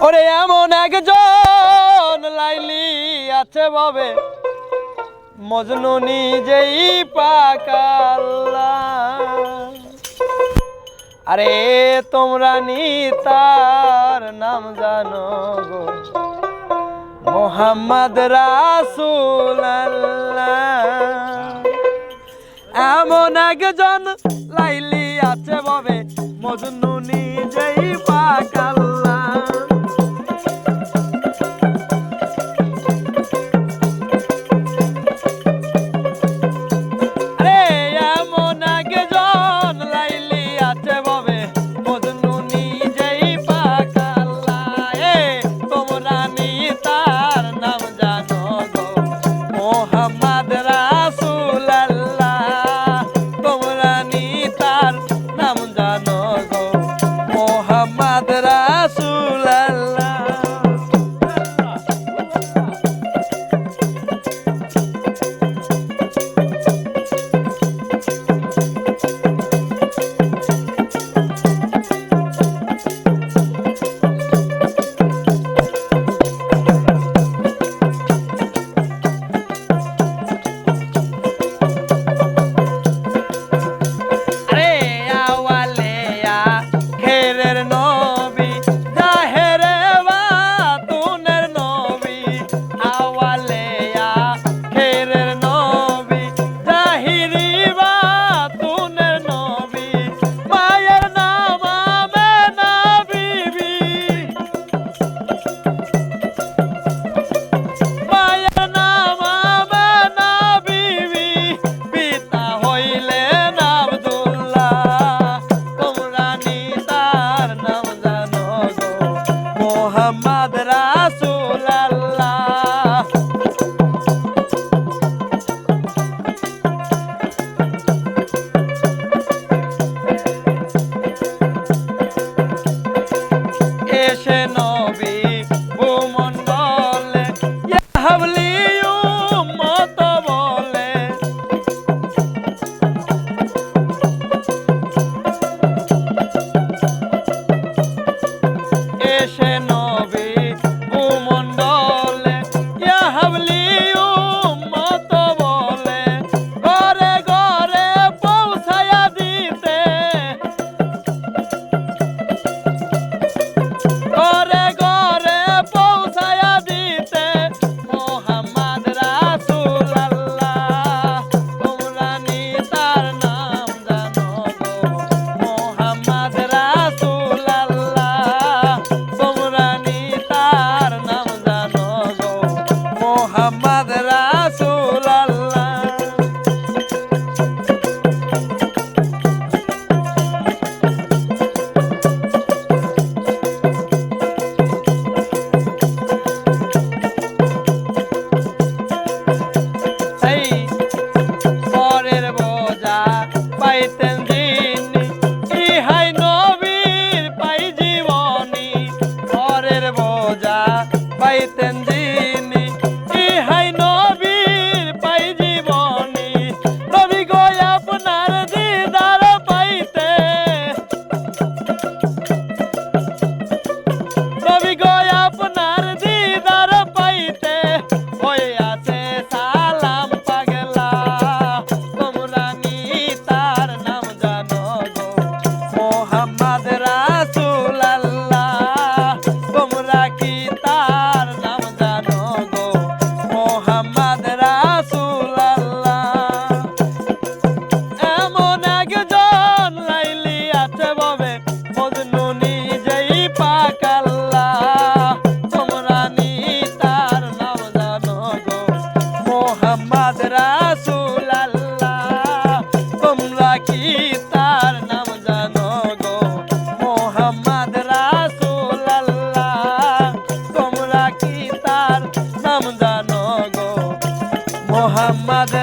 ওরে এমন একজন লাইলি আছে ভাবে মজনু নিজেই পাকাল্লা আরে তোমরা নি তার নাম জানো গো। মোহাম্মদ রাসুল এমন একজন লাইলি আছে ভাবে মজনু নিজেই পাকাল mother.